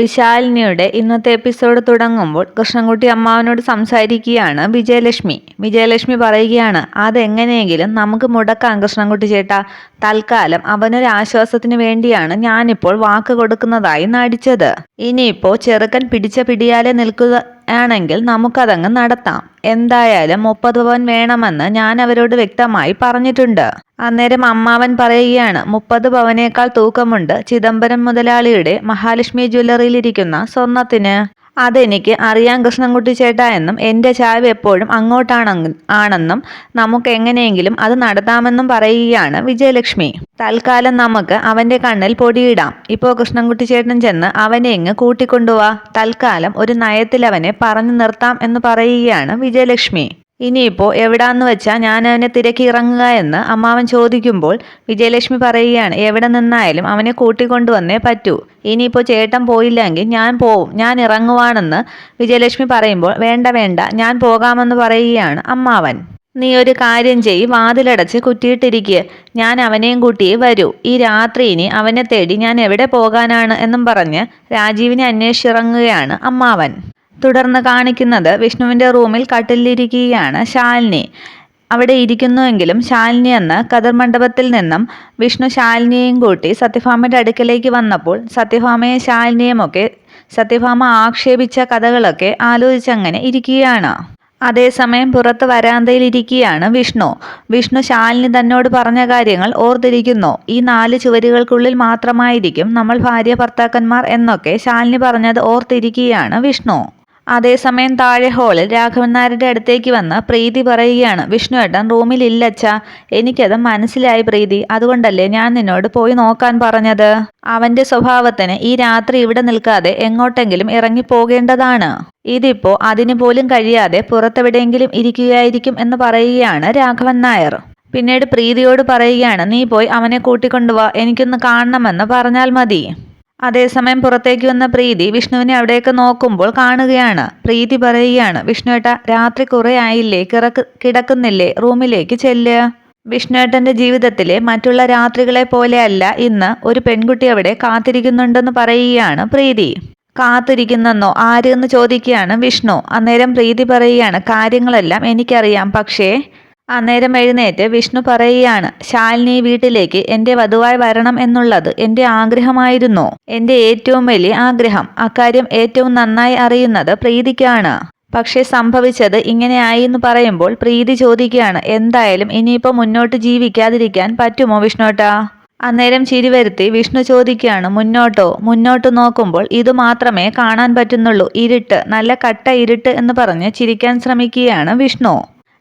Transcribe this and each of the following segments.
വിശാലിനിയുടെ ഇന്നത്തെ എപ്പിസോഡ് തുടങ്ങുമ്പോൾ കൃഷ്ണൻകുട്ടി അമ്മാവനോട് സംസാരിക്കുകയാണ് വിജയലക്ഷ്മി. വിജയലക്ഷ്മി പറയുകയാണ് അതെങ്ങനെയെങ്കിലും നമുക്ക് മുടക്കാം കൃഷ്ണൻകുട്ടി ചേട്ടാ. തൽക്കാലം അവനൊരു ആശ്വാസത്തിന് വേണ്ടിയാണ് ഞാനിപ്പോൾ വാക്ക് കൊടുക്കുന്നതായി നടിച്ചത്. ഇനിയിപ്പോൾ ചെറുക്കൻ പിടിച്ച പിടിയാലെ നിൽക്കുകയാണെങ്കിൽ നമുക്കതങ്ങ് നടത്താം. എന്തായാലും മുപ്പത് പവൻ വേണമെന്ന് ഞാൻ അവരോട് വ്യക്തമായി പറഞ്ഞിട്ടുണ്ട്. അന്നേരം അമ്മാവൻ പറയുകയാണ് മുപ്പത് പവനേക്കാൾ തൂക്കമുണ്ട് ചിദംബരം മുതലാളിയുടെ മഹാലക്ഷ്മി ജ്വല്ലറിയിലിരിക്കുന്ന സ്വർണത്തിന്. അതെനിക്ക് അറിയാൻ കൃഷ്ണൻകുട്ടി ചേട്ടാ എന്നും എന്റെ ചായ്വ് എപ്പോഴും അങ്ങോട്ടാണ് ആണെന്നും നമുക്ക് എങ്ങനെയെങ്കിലും അത് നടത്താമെന്നും പറയുകയാണ് വിജയലക്ഷ്മി. തൽക്കാലം നമുക്ക് അവന്റെ കണ്ണിൽ പൊടിയിടാം. ഇപ്പോൾ കൃഷ്ണൻകുട്ടി ചേട്ടൻ ചെന്ന് അവനെ ഇങ്ങ് കൂട്ടിക്കൊണ്ടുപോവാ തൽക്കാലം ഒരു നയത്തിൽ അവനെ പറഞ്ഞു നിർത്താം എന്ന് പറയുകയാണ് വിജയലക്ഷ്മി. ഇനിയിപ്പോൾ എവിടാന്ന് വെച്ചാൽ ഞാൻ അവനെ തിരക്കി ഇറങ്ങുക എന്ന് അമ്മാവൻ ചോദിക്കുമ്പോൾ വിജയലക്ഷ്മി പറയുകയാണ് എവിടെ നിന്നായാലും അവനെ കൂട്ടിക്കൊണ്ടുവന്നേ പറ്റൂ. ഇനിയിപ്പോൾ ചേട്ടൻ പോയില്ലെങ്കിൽ ഞാൻ പോവും ഞാൻ ഇറങ്ങുവാണെന്ന് വിജയലക്ഷ്മി പറയുമ്പോൾ വേണ്ട വേണ്ട ഞാൻ പോകാമെന്ന് പറയുകയാണ് അമ്മാവൻ. നീ ഒരു കാര്യം ചെയ് വാതിലടച്ച് കുറ്റിയിട്ടിരിക്കുക ഞാൻ അവനെയും കൂട്ടിയേ വരൂ. ഈ രാത്രി ഇനി അവനെ തേടി ഞാൻ എവിടെ പോകാനാണ് എന്നും പറഞ്ഞ് രാജീവിനെ അന്വേഷിച്ചിറങ്ങുകയാണ് അമ്മാവൻ. തുടർന്ന് കാണിക്കുന്നത് വിഷ്ണുവിന്റെ റൂമിൽ കട്ടിലിരിക്കുകയാണ് ശാലിനി. അവിടെ ഇരിക്കുന്നുവെങ്കിലും ശാലിനി എന്ന കതിർ മണ്ഡപത്തിൽ നിന്നും വിഷ്ണു ശാലിനിയെയും കൂട്ടി സത്യഭാമയുടെ അടുക്കലേക്ക് വന്നപ്പോൾ സത്യഭാമയെ ശാലിനിയുമൊക്കെ സത്യഭാമ ആക്ഷേപിച്ച കഥകളൊക്കെ ആലോചിച്ചങ്ങനെ ഇരിക്കുകയാണ്. അതേസമയം പുറത്ത് വരാന്തയിലിരിക്കുകയാണ് വിഷ്ണു. വിഷ്ണു ശാലിനി തന്നോട് പറഞ്ഞ കാര്യങ്ങൾ ഓർത്തിരിക്കുന്നു. ഈ നാല് ചുവരുകൾക്കുള്ളിൽ മാത്രമായിരിക്കും നമ്മൾ ഭാര്യ ഭർത്താക്കന്മാർ എന്നൊക്കെ ശാലിനി പറഞ്ഞത് ഓർത്തിരിക്കുകയാണ് വിഷ്ണു. അതേസമയം താഴെ ഹാളിൽ രാഘവൻ നായരുടെ അടുത്തേക്ക് വന്ന് പ്രീതി പറയുകയാണ് വിഷ്ണു ഏട്ടൻ റൂമിലില്ലച്ചാ എനിക്കത് മനസ്സിലായി പ്രീതി. അതുകൊണ്ടല്ലേ ഞാൻ നിന്നോട് പോയി നോക്കാൻ പറഞ്ഞത്? അവന്റെ സ്വഭാവത്തിന് ഈ രാത്രി ഇവിടെ നിൽക്കാതെ എങ്ങോട്ടെങ്കിലും ഇറങ്ങി പോകേണ്ടതാണ്. ഇതിപ്പോ അതിനു പോലും കഴിയാതെ പുറത്തെവിടെയെങ്കിലും ഇരിക്കുകയായിരിക്കും എന്ന് പറയുകയാണ് രാഘവൻ നായർ. പിന്നീട് പ്രീതിയോട് പറയുകയാണ് നീ പോയി അവനെ കൂട്ടിക്കൊണ്ടുവാ. എനിക്കൊന്ന് കാണണമെന്ന് പറഞ്ഞാൽ മതി. അതേസമയം പുറത്തേക്ക് വന്ന പ്രീതി വിഷ്ണുവിനെ അവിടേക്ക് നോക്കുമ്പോൾ കാണുകയാണ്. പ്രീതി പറയുകയാണ് വിഷ്ണുവേട്ട രാത്രി കുറെ ആയില്ലേ? കിറക്ക് കിടക്കുന്നില്ലേ? റൂമിലേക്ക് ചെല്ലുക വിഷ്ണുവേട്ടന്റെ ജീവിതത്തിലെ മറ്റുള്ള രാത്രികളെ പോലെയല്ല ഇന്ന് ഒരു പെൺകുട്ടി അവിടെ കാത്തിരിക്കുന്നുണ്ടെന്ന് പറയുകയാണ് പ്രീതി. കാത്തിരിക്കുന്നെന്നോ? ആര്? എന്ന് ചോദിക്കുകയാണ് വിഷ്ണു. അന്നേരം പ്രീതി പറയുകയാണ് കാര്യങ്ങളെല്ലാം എനിക്കറിയാം. പക്ഷേ അന്നേരം എഴുന്നേറ്റ് വിഷ്ണു പറയുകയാണ് ശാലിനി വീട്ടിലേക്ക് എന്റെ വധുവായി വരണം എന്നുള്ളത് എന്റെ ആഗ്രഹമായിരുന്നോ. എന്റെ ഏറ്റവും വലിയ ആഗ്രഹം അക്കാര്യം ഏറ്റവും നന്നായി അറിയുന്നത് പ്രീതിക്കാണ്. പക്ഷേ സംഭവിച്ചത് ഇങ്ങനെയായി എന്ന് പറയുമ്പോൾ പ്രീതി ചോദിക്കുകയാണ് എന്തായാലും ഇനിയിപ്പോൾ മുന്നോട്ട് ജീവിക്കാതിരിക്കാൻ പറ്റുമോ വിഷ്ണുട്ടാ? അന്നേരം ചിരിവരുത്തി വിഷ്ണു ചോദിക്കുകയാണ് മുന്നോട്ടോ? മുന്നോട്ട് നോക്കുമ്പോൾ ഇത് മാത്രമേ കാണാൻ പറ്റുന്നുള്ളൂ. ഇരുട്ട് നല്ല കട്ട ഇരുട്ട് എന്ന് പറഞ്ഞ് ചിരിക്കാൻ ശ്രമിക്കുകയാണ് വിഷ്ണു.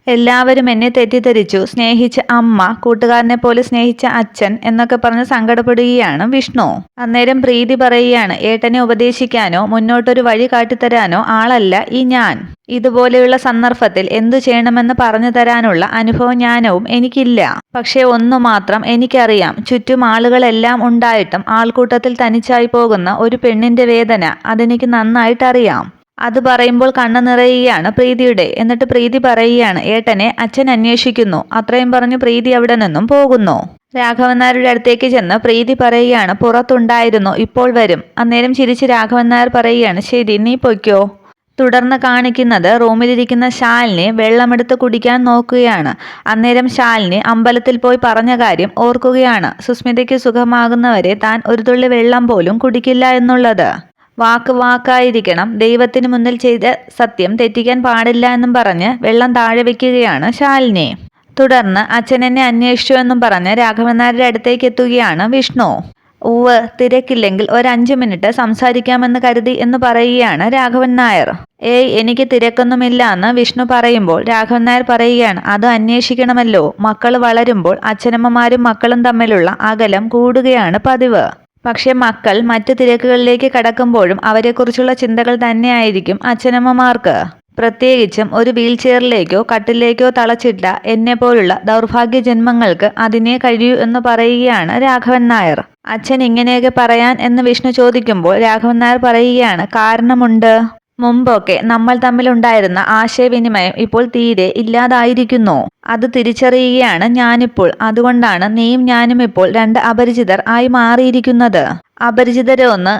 എല്ലാവരും എന്നെ തെറ്റിദ്ധരിച്ചു. സ്നേഹിച്ച അമ്മ കൂട്ടുകാരനെ പോലെ സ്നേഹിച്ച അച്ഛൻ എന്നൊക്കെ പറഞ്ഞ് സങ്കടപ്പെടുകയാണ് വിഷ്ണു. അന്നേരം പ്രീതി പറയുകയാണ് ഏട്ടനെ ഉപദേശിക്കാനോ മുന്നോട്ടൊരു വഴി കാട്ടിത്തരാനോ ആളല്ല ഈ ഞാൻ. ഇതുപോലെയുള്ള സന്ദർഭത്തിൽ എന്തു ചെയ്യണമെന്ന് പറഞ്ഞു തരാനുള്ള അനുഭവ ജ്ഞാനവും എനിക്കില്ല. പക്ഷേ ഒന്നു മാത്രം എനിക്കറിയാം. ചുറ്റും ആളുകളെല്ലാം ഉണ്ടായിട്ടും ആൾക്കൂട്ടത്തിൽ തനിച്ചായി പോകുന്ന ഒരു പെണ്ണിന്റെ വേദന അതെനിക്ക് നന്നായിട്ടറിയാം. അത് പറയുമ്പോൾ കണ്ണു നിറയുകയാണ് പ്രീതിയുടെ. എന്നിട്ട് പ്രീതി പറയുകയാണ് ഏട്ടനെ അച്ഛൻ അന്വേഷിക്കുന്നു. അത്രയും പറഞ്ഞു പ്രീതി അവിടെ നിന്നും പോകുന്നു. രാഘവൻ നായരുടെ അടുത്തേക്ക് ചെന്ന് പ്രീതി പറയുകയാണ് പുറത്തുണ്ടായിരുന്നു ഇപ്പോൾ വരും. അന്നേരം ചിരിച്ച് രാഘവൻ നായർ പറയുകയാണ് ശരി നീ പൊയ്ക്കോ. തുടർന്ന് കാണിക്കുന്നത് റൂമിലിരിക്കുന്ന ശാലിനെ വെള്ളമെടുത്ത് കുടിക്കാൻ നോക്കുകയാണ്. അന്നേരം ശാലിനി അമ്പലത്തിൽ പോയി പറഞ്ഞ കാര്യം ഓർക്കുകയാണ്. സുസ്മിതയ്ക്ക് സുഖമാകുന്നവരെ താൻ ഒരു തുള്ളി വെള്ളം പോലും കുടിക്കില്ല എന്നുള്ളത്. വാക്ക് വാക്കായിരിക്കണം ദൈവത്തിന് മുന്നിൽ ചെയ്ത സത്യം തെറ്റിക്കാൻ പാടില്ല എന്നും പറഞ്ഞ് വെള്ളം താഴെ വെക്കുകയാണ് ശാലിനി. തുടർന്ന് അച്ഛൻ എന്നെ അന്വേഷിച്ചു എന്നും പറഞ്ഞ് രാഘവൻ നായരുടെ അടുത്തേക്ക് എത്തുകയാണ് വിഷ്ണു. ഉവ് തിരക്കില്ലെങ്കിൽ ഒരു അഞ്ച് മിനിറ്റ് സംസാരിക്കാമെന്ന് കരുതി എന്ന് പറയുകയാണ് രാഘവൻ നായർ ഏയ് എനിക്ക് തിരക്കൊന്നുമില്ല എന്ന് വിഷ്ണു പറയുമ്പോൾ രാഘവൻ നായർ പറയുകയാണ് അത് അന്വേഷിക്കണമല്ലോ. മക്കൾ വളരുമ്പോൾ അച്ഛനമ്മമാരും മക്കളും തമ്മിലുള്ള അകലം കൂടുകയാണ് പതിവ്. പക്ഷെ മക്കൾ മറ്റു തിരക്കുകളിലേക്ക് കടക്കുമ്പോഴും അവരെക്കുറിച്ചുള്ള ചിന്തകൾ തന്നെയായിരിക്കും അച്ഛനമ്മമാർക്ക്. പ്രത്യേകിച്ചും ഒരു വീൽ ചെയറിലേക്കോ കട്ടിലേക്കോ തളച്ചിട്ട എന്നെ പോലുള്ള ദൗർഭാഗ്യ ജന്മങ്ങൾക്ക് അതിനെ കഴിയൂ എന്ന് പറയുകയാണ് രാഘവൻ നായർ. അച്ഛൻ ഇങ്ങനെയൊക്കെ പറയാൻ എന്ന് വിഷ്ണു ചോദിക്കുമ്പോൾ രാഘവൻ നായർ പറയുകയാണ് കാരണമുണ്ട്. മുമ്പൊക്കെ നമ്മൾ തമ്മിലുണ്ടായിരുന്ന ആശയവിനിമയം ഇപ്പോൾ തീരെ ഇല്ലാതായിരിക്കുന്നു. അത് തിരിച്ചറിയുകയാണ് ഞാനിപ്പോൾ. അതുകൊണ്ടാണ് നീയും ഞാനും ഇപ്പോൾ രണ്ട് അപരിചിതർ ആയി മാറിയിരിക്കുന്നത്. അപരിചിതരൊന്ന്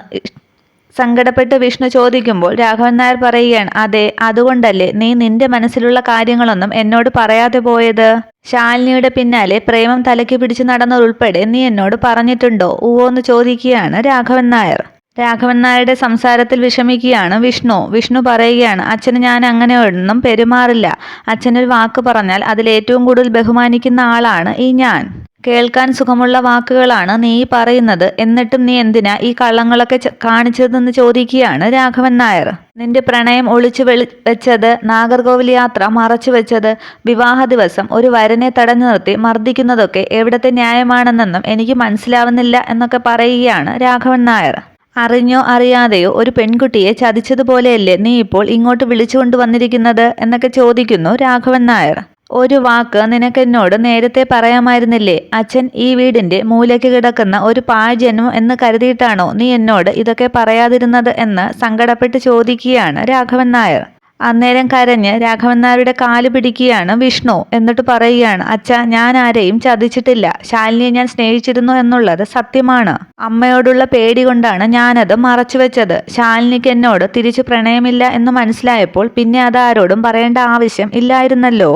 സങ്കടപ്പെട്ട് വിഷ്ണു ചോദിക്കുമ്പോൾ രാഘവൻ നായർ പറയുകയാണ് അതെ അതുകൊണ്ടല്ലേ നീ നിന്റെ മനസ്സിലുള്ള കാര്യങ്ങളൊന്നും എന്നോട് പറയാതെ പോയത്? ശാലിനിയുടെ പിന്നാലെ പ്രേമം തലയ്ക്ക് പിടിച്ചു നടന്നതുൾപ്പെടെ നീ എന്നോട് പറഞ്ഞിട്ടുണ്ടോ? ഊവോ എന്ന് ചോദിക്കുകയാണ് രാഘവൻ നായർ. രാഘവൻ നായരുടെ സംസാരത്തിൽ വിഷമിക്കുകയാണ് വിഷ്ണു. വിഷ്ണു പറയുകയാണ് അച്ഛന് ഞാൻ അങ്ങനെ ഒന്നും പെരുമാറില്ല. അച്ഛനൊരു വാക്ക് പറഞ്ഞാൽ അതിൽ ഏറ്റവും കൂടുതൽ ബഹുമാനിക്കുന്ന ആളാണ് ഈ ഞാൻ. കേൾക്കാൻ സുഖമുള്ള വാക്കുകളാണ് നീ പറയുന്നത്. എന്നിട്ടും നീ എന്തിനാ ഈ കള്ളങ്ങളൊക്കെ കാണിച്ചതെന്ന് ചോദിക്കുകയാണ് രാഘവൻ നായർ. നിന്റെ പ്രണയം ഒളിച്ചു വെളി വെച്ചത് നാഗർകോവിൽ യാത്ര മറച്ചു വെച്ചത് വിവാഹ ദിവസം ഒരു വരനെ തടഞ്ഞു നിർത്തി മർദ്ദിക്കുന്നതൊക്കെ എവിടത്തെ ന്യായമാണെന്നെന്നും എനിക്ക് മനസ്സിലാവുന്നില്ല എന്നൊക്കെ പറയുകയാണ് രാഘവൻ നായർ. അറിഞ്ഞോ അറിയാതെയോ ഒരു പെൺകുട്ടിയെ ചതിച്ചതുപോലെയല്ലേ നീ ഇപ്പോൾ ഇങ്ങോട്ട് വിളിച്ചുകൊണ്ട് വന്നിരിക്കുന്നത് എന്നൊക്കെ ചോദിക്കുന്നു രാഘവൻ നായർ. ഒരു വാക്ക് നിനക്കെന്നോട് നേരത്തെ പറയാമായിരുന്നില്ലേ? അച്ഛൻ ഈ വീടിന്റെ മൂലയ്ക്ക് കിടക്കുന്ന ഒരു പാഴ്ജന്മം എന്ന് കരുതിയിട്ടാണോ നീ എന്നോട് ഇതൊക്കെ പറയാതിരുന്നത് എന്ന് സങ്കടപ്പെട്ട് ചോദിക്കുകയാണ് രാഘവൻ നായർ. അന്നേരം കരഞ്ഞ് രാഘവൻ നായരുടെ കാൽ പിടിക്കുകയാണ് വിഷ്ണു. എന്നിട്ട് പറയുകയാണ് അച്ഛ ഞാൻ ആരെയും ചതിച്ചിട്ടില്ല. ശാലിനിയെ ഞാൻ സ്നേഹിച്ചിരുന്നു എന്നുള്ളത് സത്യമാണ്. അമ്മയോടുള്ള പേടി കൊണ്ടാണ് ഞാനത് മറച്ചുവെച്ചത് ശാലിനിക്ക് എന്നോട് തിരിച്ചു പ്രണയമില്ല എന്ന് മനസ്സിലായപ്പോൾ പിന്നെ അതാരോടും പറയേണ്ട ആവശ്യം ഇല്ലായിരുന്നല്ലോ.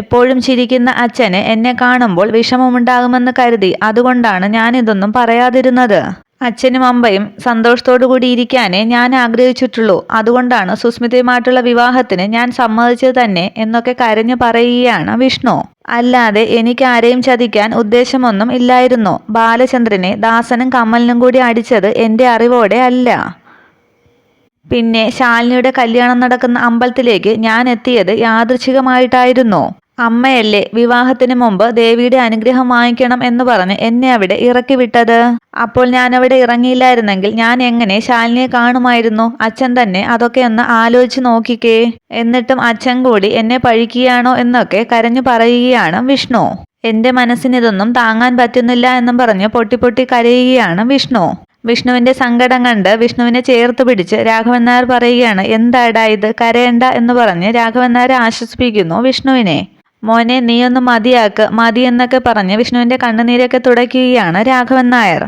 എപ്പോഴും ചിരിക്കുന്ന അച്ഛന് എന്നെ കാണുമ്പോൾ വിഷമമുണ്ടാകുമെന്ന് കരുതി. അതുകൊണ്ടാണ് ഞാനിതൊന്നും പറയാതിരുന്നത്. അച്ഛനും അമ്മയും സന്തോഷത്തോടു കൂടി ഇരിക്കാനേ ഞാൻ ആഗ്രഹിച്ചിട്ടുള്ളൂ. അതുകൊണ്ടാണ് സുസ്മിതയുമായിട്ടുള്ള വിവാഹത്തിന് ഞാൻ സമ്മതിച്ചത് തന്നെ എന്നൊക്കെ കരഞ്ഞു പറയുകയാണ് വിഷ്ണു. അല്ലാതെ എനിക്ക് ആരെയും ചതിക്കാൻ ഉദ്ദേശമൊന്നും ഇല്ലായിരുന്നു. ബാലചന്ദ്രനെ ദാസനും കമ്മലിനും കൂടി അടിച്ചത് എന്റെ അറിവോടെ അല്ല. പിന്നെ ശാലിനിയുടെ കല്യാണം നടക്കുന്ന അമ്പലത്തിലേക്ക് ഞാൻ എത്തിയത് യാദൃച്ഛികമായിട്ടായിരുന്നു. അമ്മയല്ലേ വിവാഹത്തിന് മുമ്പ് ദേവിയുടെ അനുഗ്രഹം വാങ്ങിക്കണം എന്ന് പറഞ്ഞ് എന്നെ അവിടെ ഇറക്കി വിട്ടത്. അപ്പോൾ ഞാൻ അവിടെ ഇറങ്ങിയില്ലായിരുന്നെങ്കിൽ ഞാൻ എങ്ങനെ ശാലിനിയെ കാണുമായിരുന്നു? അച്ഛൻ തന്നെ അതൊക്കെ ഒന്ന് ആലോചിച്ച് നോക്കിക്കേ. എന്നിട്ടും അച്ഛൻ കൂടി എന്നെ പഴിക്കുകയാണോ എന്നൊക്കെ കരഞ്ഞു പറയുകയാണ് വിഷ്ണു. എന്റെ മനസ്സിനിതൊന്നും താങ്ങാൻ പറ്റുന്നില്ല എന്നും പറഞ്ഞ് പൊട്ടി പൊട്ടി കരയുകയാണ് വിഷ്ണു. വിഷ്ണുവിന്റെ സങ്കടം കണ്ട് വിഷ്ണുവിനെ ചേർത്ത് പിടിച്ച് രാഘവൻ നായർ പറയുകയാണ് എന്താടാ ഇത്? കരയണ്ട എന്ന് പറഞ്ഞ് രാഘവൻ നായർ ആശ്വസിപ്പിക്കുന്നു വിഷ്ണുവിനെ. മോനെ നീയൊന്ന് മതിയാക്ക്. മതി എന്നൊക്കെ പറഞ്ഞ് വിഷ്ണുവിന്റെ കണ്ണുനീരൊക്കെ തുടയ്ക്കുകയാണ് രാഘവൻ നായർ.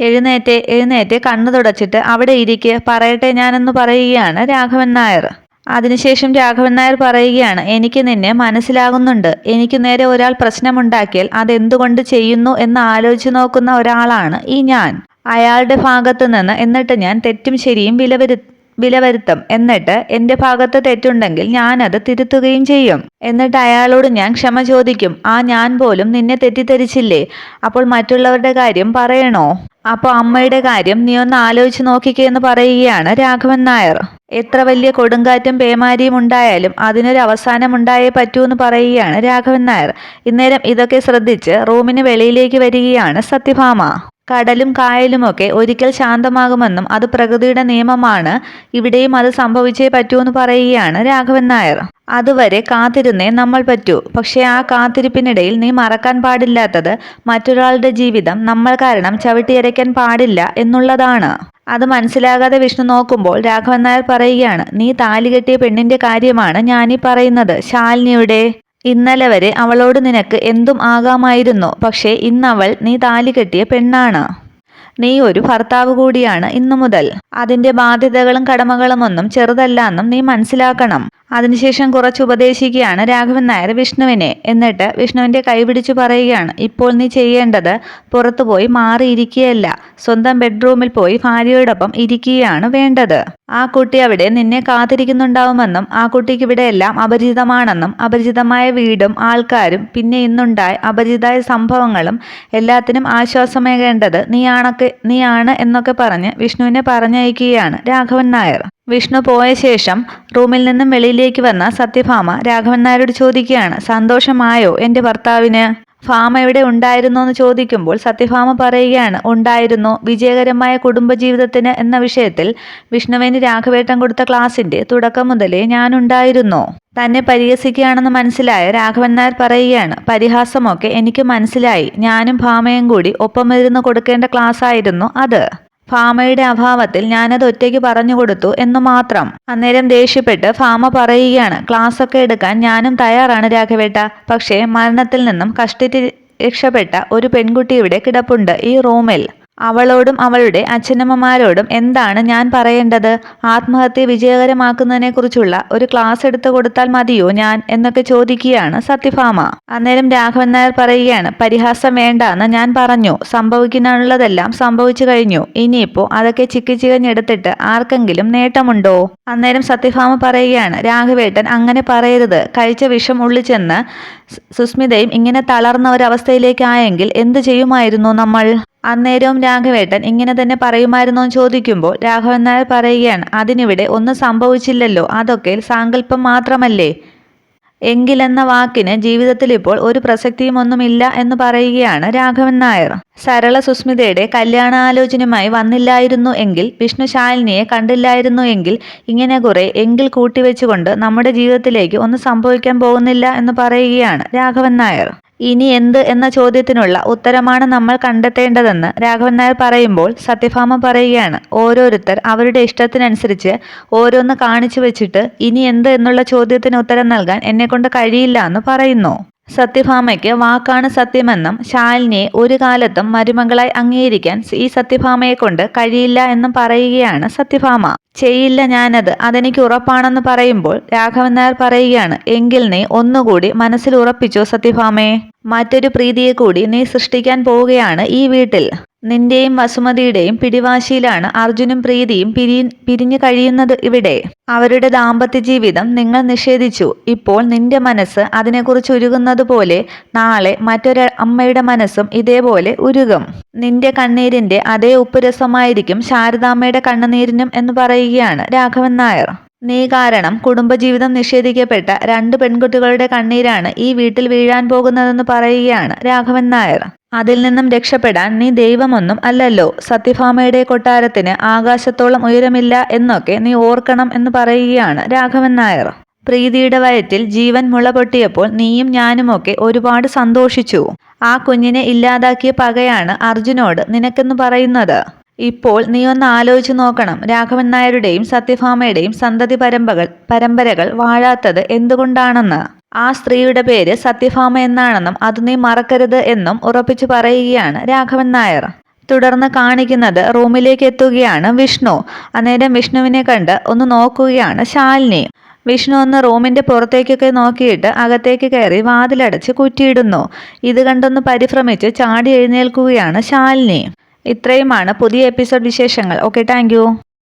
എഴുന്നേറ്റ് എഴുന്നേറ്റ് കണ്ണു തുടച്ചിട്ട് അവിടെ ഇരിക്കെ. പറയട്ടെ ഞാനെന്ന് പറയുകയാണ് രാഘവൻ നായർ. അതിനുശേഷം രാഘവൻ നായർ പറയുകയാണ് എനിക്ക് നിന്നെ മനസ്സിലാകുന്നുണ്ട്. എനിക്ക് നേരെ ഒരാൾ പ്രശ്നമുണ്ടാക്കിയാൽ അതെന്തുകൊണ്ട് ചെയ്യുന്നു എന്ന് ആലോചിച്ച് നോക്കുന്ന ഒരാളാണ് ഈ ഞാൻ. അയാളുടെ ഭാഗത്തു നിന്ന് എന്നിട്ട് ഞാൻ തെറ്റും ശരിയും വിലവരു വിലവരുത്തും. എന്നിട്ട് എന്റെ ഭാഗത്ത് തെറ്റുണ്ടെങ്കിൽ ഞാനത് തിരുത്തുകയും ചെയ്യും. എന്നിട്ട് അയാളോട് ഞാൻ ക്ഷമ ചോദിക്കും. ആ ഞാൻ പോലും നിന്നെ തെറ്റിദ്ധരിച്ചില്ലേ? അപ്പോൾ മറ്റുള്ളവരുടെ കാര്യം പറയണോ? അപ്പോൾ അമ്മയുടെ കാര്യം നീ ഒന്ന് ആലോചിച്ച് നോക്കിക്കേ എന്ന് പറയുകയാണ് രാഘവൻ നായർ. എത്ര വലിയ കൊടുങ്കാറ്റും പേമാരിയും ഉണ്ടായാലും അതിനൊരു അവസാനം ഉണ്ടായേ പറ്റൂ എന്ന് പറയുകയാണ് രാഘവൻ നായർ. ഇന്നേരം ഇതൊക്കെ ശ്രദ്ധിച്ച് റൂമിന് വെളിയിലേക്ക് വരികയാണ് സത്യഭാമ. കടലും കായലുമൊക്കെ ഒരിക്കൽ ശാന്തമാകുമെന്നും അത് പ്രകൃതിയുടെ നിയമമാണ്. ഇവിടെയും അത് സംഭവിച്ചേ പറ്റൂ എന്ന് പറയുകയാണ് രാഘവൻ നായർ. അതുവരെ കാത്തിരുന്നേ നമ്മൾ പറ്റൂ. പക്ഷേ ആ കാത്തിരിപ്പിനിടയിൽ നീ മറക്കാൻ പാടില്ലാത്തത് മറ്റൊരാളുടെ ജീവിതം നമ്മൾ കാരണം ചവിട്ടിയരയ്ക്കാൻ പാടില്ല എന്നുള്ളതാണ്. അത് മനസ്സിലാകാതെ വിഷ്ണു നോക്കുമ്പോൾ രാഘവൻ നായർ പറയുകയാണ് നീ താലി കെട്ടിയ പെണ്ണിന്റെ കാര്യമാണ് ഞാനീ പറയുന്നത്. ശാലിനിയുടെ ഇന്നലെ വരെ അവളോട് നിനക്ക് എന്തും ആകാമായിരുന്നു പക്ഷേ ഇന്നവൾ നീ താലി കെട്ടിയ പെണ്ണാണ്. നീ ഒരു ഭർത്താവ് കൂടിയാണ് ഇന്നു മുതൽ അതിന്റെ ബാധ്യതകളും കടമകളും ഒന്നും ചെറുതല്ല എന്നും നീ മനസ്സിലാക്കണം. അതിനുശേഷം കുറച്ച് ഉപദേശിക്കുകയാണ് രാഘവൻ നായർ വിഷ്ണുവിനെ. എന്നിട്ട് വിഷ്ണുവിന്റെ കൈ പിടിച്ചു പറയുകയാണ് ഇപ്പോൾ നീ ചെയ്യേണ്ടത് പുറത്തുപോയി മാറിയിരിക്കുകയല്ല. സ്വന്തം ബെഡ്റൂമിൽ പോയി ഭാര്യയോടൊപ്പം ഇരിക്കുകയാണ് വേണ്ടത്. ആ കുട്ടി അവിടെ നിന്നെ കാത്തിരിക്കുന്നുണ്ടാവുമെന്നും ആ കുട്ടിക്ക് ഇവിടെ എല്ലാം അപരിചിതമാണെന്നും അപരിചിതമായ വീടും ആൾക്കാരും പിന്നെ ഇന്നുണ്ടായ അപരിചിതമായ സംഭവങ്ങളും എല്ലാത്തിനും ആശ്വാസമേകേണ്ടത് നീയാണൊക്കെ നീയാണ് എന്നൊക്കെ പറഞ്ഞ് വിഷ്ണുവിനെ പറഞ്ഞയക്കുകയാണ് രാഘവൻ നായർ. വിഷ്ണു പോയ ശേഷം റൂമിൽ നിന്നും വെളിയിലേക്ക് വന്ന സത്യഭാമ രാഘവൻ നായരോട് ചോദിക്കുകയാണ് സന്തോഷമായോ എന്റെ ഭർത്താവിന്? ഫാമ എവിടെ ഉണ്ടായിരുന്നോ എന്ന് ചോദിക്കുമ്പോൾ സത്യഭാമ പറയുകയാണ് ഉണ്ടായിരുന്നു. വിജയകരമായ കുടുംബജീവിതത്തിന് എന്ന വിഷയത്തിൽ വിഷ്ണുവിന് രാഘവേട്ടൻ കൊടുത്ത ക്ലാസിന്റെ തുടക്കം മുതലേ ഞാനുണ്ടായിരുന്നു തന്നെ പരിഹസിക്കുകയാണെന്ന് മനസ്സിലായ രാഘവൻ നായർ പറയുകയാണ് പരിഹാസമൊക്കെ എനിക്ക് മനസ്സിലായി. ഞാനും ഭാമയും കൂടി ഒപ്പമിരുന്ന് കൊടുക്കേണ്ട ക്ലാസ് ആയിരുന്നു അത്. ഫാമയുടെ അഭാവത്തിൽ ഞാനത് ഒറ്റയ്ക്ക് പറഞ്ഞു കൊടുത്തു എന്ന് മാത്രം. അന്നേരം ദേഷ്യപ്പെട്ട് ഫാമ പറയുകയാണ് ക്ലാസ് ഒക്കെ എടുക്കാൻ ഞാനും തയ്യാറാണ് രാഘവേട്ട. പക്ഷേ മരണത്തിൽ നിന്നും കഷ്ടിച്ച് രക്ഷപ്പെട്ട ഒരു പെൺകുട്ടി ഇവിടെ കിടപ്പുണ്ട് ഈ റൂമിൽ. അവളോടും അവളുടെ അച്ഛനമ്മമാരോടും എന്താണ് ഞാൻ പറയേണ്ടത്? ആത്മഹത്യ വിജയകരമാക്കുന്നതിനെക്കുറിച്ചുള്ള ഒരു ക്ലാസ് എടുത്തു കൊടുത്താൽ മതിയോ ഞാൻ? എന്നൊക്കെ ചോദിക്കുകയാണ് സത്യഭാമ. അന്നേരം രാഘവൻ നായർ പറയുകയാണ് പരിഹാസം വേണ്ട എന്ന് ഞാൻ പറഞ്ഞു. സംഭവിക്കാനുള്ളതെല്ലാം സംഭവിച്ചു കഴിഞ്ഞു. ഇനിയിപ്പോ അതൊക്കെ ചിക്കി ചികഞ്ഞെടുത്തിട്ട് ആർക്കെങ്കിലും നേട്ടമുണ്ടോ? അന്നേരം സത്യഭാമ പറയുകയാണ് രാഘവേട്ടൻ അങ്ങനെ പറയരുത്. കഴിച്ച വിഷം ഉള്ളിൽ ചെന്ന് സുസ്മിതയും ഇങ്ങനെ തളർന്ന ഒരവസ്ഥയിലേക്കായെങ്കിൽ എന്ത് ചെയ്യുമായിരുന്നു നമ്മൾ? അന്നേരവും രാഘവേട്ടൻ ഇങ്ങനെ തന്നെ പറയുമായിരുന്നോ ചോദിക്കുമ്പോൾ രാഘവൻ നായർ പറയുകയാണ് അതിനിവിടെ ഒന്നും സംഭവിച്ചില്ലല്ലോ അതൊക്കെ സാങ്കല്പം മാത്രമല്ലേ? എങ്കിലെന്ന വാക്കിന് ജീവിതത്തിൽ ഇപ്പോൾ ഒരു പ്രസക്തിയും ഒന്നുമില്ല എന്ന് പറയുകയാണ് രാഘവൻ നായർ. സരള സുസ്മിതയുടെ കല്യാണാലോചനയുമായി വന്നില്ലായിരുന്നു എങ്കിൽ വിഷ്ണു ശാലിനിയെ കണ്ടില്ലായിരുന്നു എങ്കിൽ ഇങ്ങനെ കുറെ എങ്കിൽ കൂട്ടിവെച്ചുകൊണ്ട് നമ്മുടെ ജീവിതത്തിലേക്ക് ഒന്നും സംഭവിക്കാൻ പോകുന്നില്ല എന്ന് പറയുകയാണ് രാഘവൻ നായർ. ഇനി എന്ത് എന്ന ചോദ്യത്തിനുള്ള ഉത്തരമാണ് നമ്മൾ കണ്ടെത്തേണ്ടതെന്ന് രാഘവൻ നായർ പറയുമ്പോൾ സത്യഭാമ പറയുകയാണ്. ഓരോരുത്തർ അവരുടെ ഇഷ്ടത്തിനനുസരിച്ച് ഓരോന്ന് കാണിച്ചു വെച്ചിട്ട് ഇനി എന്ത് എന്നുള്ള ചോദ്യത്തിന് ഉത്തരം നൽകാൻ എന്നെക്കൊണ്ട് കഴിയില്ല എന്ന് പറയുന്നു. സത്യഭാമയ്ക്ക് വാക്കാണ് സത്യമെന്നും ശാലിനിയെ ഒരു കാലത്തും മരുമകളായി അംഗീകരിക്കാൻ ഈ സത്യഭാമയെ കൊണ്ട് കഴിയില്ല എന്നും പറയുകയാണ് സത്യഭാമ. ചെയ്യില്ല ഞാനത് അതെനിക്ക് ഉറപ്പാണെന്ന് പറയുമ്പോൾ രാഘവൻ നായർ പറയുകയാണ് എങ്കിൽ നീ ഒന്നുകൂടി മനസ്സിൽ ഉറപ്പിച്ചോ സത്യഭാമയെ? മറ്റൊരു പ്രീതിയെ കൂടി നീ സൃഷ്ടിക്കാൻ പോവുകയാണ് ഈ വീട്ടിൽ. നിന്റെയും വസുമതിയുടെയും പിടിവാശിയിലാണ് അർജുനും പ്രീതിയും പിരി പിരിഞ്ഞു കഴിയുന്നത് ഇവിടെ. അവരുടെ ദാമ്പത്യ ജീവിതം നിങ്ങൾ നിഷേധിച്ചു. ഇപ്പോൾ നിന്റെ മനസ്സ് അതിനെക്കുറിച്ച് ഉരുകുന്നത് പോലെ നാളെ മറ്റൊരു അമ്മയുടെ മനസ്സും ഇതേപോലെ ഉരുകും. നിന്റെ കണ്ണീരിന്റെ അതേ ഉപ്പുരസമായിരിക്കും ശാരദാമ്മയുടെ കണ്ണുനീരിനും എന്ന് പറയുകയാണ് രാഘവൻ നായർ. നീ കാരണം കുടുംബജീവിതം നിഷേധിക്കപ്പെട്ട രണ്ട് പെൺകുട്ടികളുടെ കണ്ണീരാണ് ഈ വീട്ടിൽ വീഴാൻ പോകുന്നതെന്ന് പറയുകയാണ് രാഘവൻ നായർ. അതിൽ നിന്നും രക്ഷപ്പെടാൻ നീ ദൈവമൊന്നും അല്ലല്ലോ. സത്യഭാമയുടെ കൊട്ടാരത്തിന് ആകാശത്തോളം ഉയരമില്ല എന്നൊക്കെ നീ ഓർക്കണം എന്ന് പറയുകയാണ് രാഘവൻ നായർ. പ്രീതിയുടെ വയറ്റിൽ ജീവൻ മുള പൊട്ടിയപ്പോൾ നീയും ഞാനുമൊക്കെ ഒരുപാട് സന്തോഷിച്ചു. ആ കുഞ്ഞിനെ ഇല്ലാതാക്കിയ പകയാണ് അർജുനോട് നിനക്കെന്ന് പറയുന്നത്? ഇപ്പോൾ നീ ഒന്ന് ആലോചിച്ചു നോക്കണം. രാഘവൻ നായരുടെയും സത്യഭാമയുടെയും സന്തതി പരമ്പകൾ പരമ്പരകൾ വാഴാത്തത് എന്തുകൊണ്ടാണെന്ന്? ആ സ്ത്രീയുടെ പേര് സത്യഭാമ എന്നാണെന്നും അത് നീ മറക്കരുത് എന്നും ഉറപ്പിച്ചു പറയുകയാണ് രാഘവൻ നായർ. തുടർന്ന് കാണിക്കുന്നത് റൂമിലേക്ക് എത്തുകയാണ് വിഷ്ണു. അന്നേരം വിഷ്ണുവിനെ കണ്ട് ഒന്ന് നോക്കുകയാണ് ശാലിനി. വിഷ്ണു ഒന്ന് റൂമിന്റെ പുറത്തേക്കൊക്കെ നോക്കിയിട്ട് അകത്തേക്ക് കയറി വാതിലടച്ച് കുറ്റിയിടുന്നു. ഇത് കണ്ടൊന്ന് പരിഭ്രമിച്ച് ചാടി എഴുന്നേൽക്കുകയാണ് ശാലിനി. ഇത്രയുമാണ് പുതിയ എപ്പിസോഡ് വിശേഷങ്ങൾ. Okay thank